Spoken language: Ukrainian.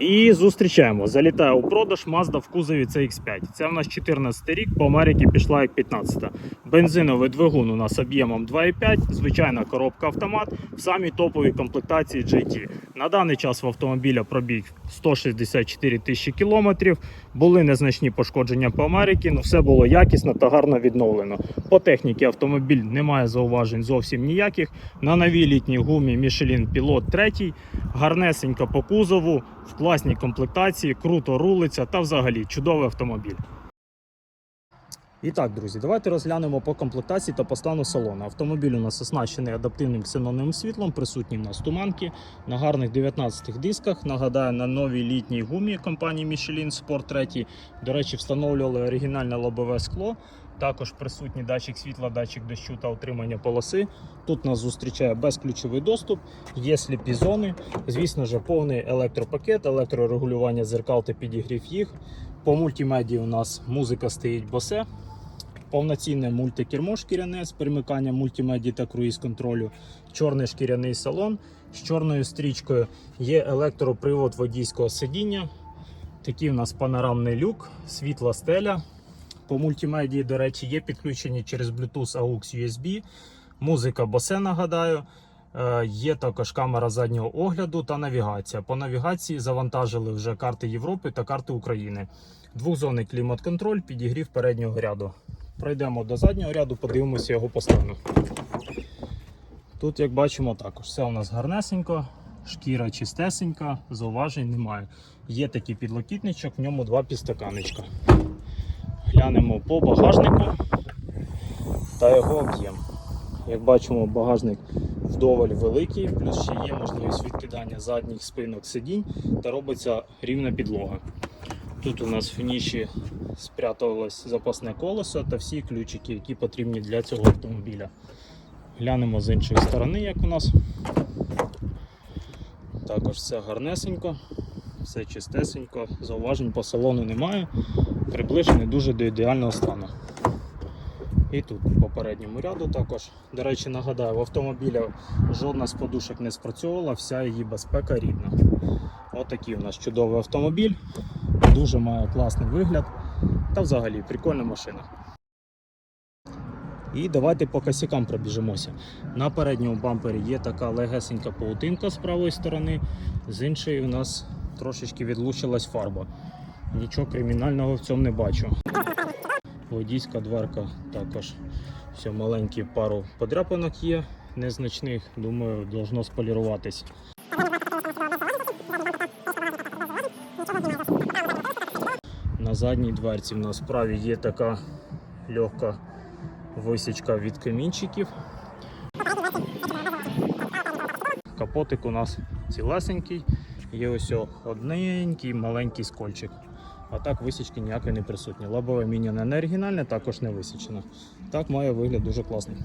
І зустрічаємо. Залітає у продаж Mazda в кузові CX5. Це в нас 14 рік, по Америці пішла як 15. Бензиновий двигун у нас об'ємом 2,5, звичайна коробка автомат в самій топовій комплектації GT. На даний час в автомобіля пробіг 164 тисячі кілометрів. Були незначні пошкодження по Америці, але все було якісно та гарно відновлено. По техніці автомобіль не має зауважень зовсім ніяких. На новій літній гумі Michelin Pilot 3, гарнесенько по кузову, в класній комплектації, круто рулиться та взагалі чудовий автомобіль. І так, друзі, давайте розглянемо по комплектації та по стану салону. Автомобіль у нас оснащений адаптивним ксеноновим світлом, присутні в нас туманки на гарних 19 дисках. Нагадаю, на новій літній гумі компанії Michelin Sport 3. До речі, встановлювали оригінальне лобове скло. Також присутній датчик світла, датчик дощу та утримання полоси. Тут нас зустрічає безключовий доступ, є сліпі зони. Звісно ж, повний електропакет, електрорегулювання зеркал та підігрів їх. По мультимедії у нас музика стоїть босе. Повноцінне мультикермо шкіряне з перемиканням мультимедії та круїз-контролю, чорний шкіряний салон з чорною стрічкою. Є електропривод водійського сидіння. Такий у нас панорамний люк, світла стеля. По мультимедії, до речі, є підключені через Bluetooth AUX USB. Музика Bose, нагадаю. Е, Є також камера заднього огляду та навігація. По навігації завантажили вже карти Європи та карти України. Двохзонний клімат-контроль, підігрів переднього ряду. Пройдемо до заднього ряду, подивимося його по стану. Тут, як бачимо, також все у нас гарнесенько, шкіра чистесенька, зауважень немає. Є такий підлокітничок, в ньому два підстаканечка. Глянемо по багажнику та його об'єм. Як бачимо, багажник вдоволь великий, плюс ще є можливість відкидання задніх спинок сидінь та робиться рівна підлога. Тут у нас в ніші спряталось запасне колесо та всі ключики, які потрібні для цього автомобіля. Глянемо з іншої сторони, як у нас. Також все гарнесенько, все чистесенько, зауважень по салону немає, приближений дуже до ідеального стану. І тут по передньому ряду також. До речі, нагадаю, в автомобіля жодна з подушок не спрацьовувала, вся її безпека рідна. Отакий у нас чудовий автомобіль, дуже має класний вигляд та взагалі прикольна машина. І давайте по косякам пробіжимося. На передньому бампері є така легесенька паутинка з правої сторони, з іншої у нас трошечки відлучилась фарба. Нічого кримінального в цьому не бачу. Водійська дверка також все маленькі пару подряпинок є, незначних, думаю, должно споліруватись. Задній дверці в нас вправі є така легка висічка від камінчиків. Капотик у нас цілесенький, є ось одненький маленький скольчик. А так висічки ніякої не присутні. Лобове міняне не оригінальне, також не висічено. Так має вигляд дуже класний.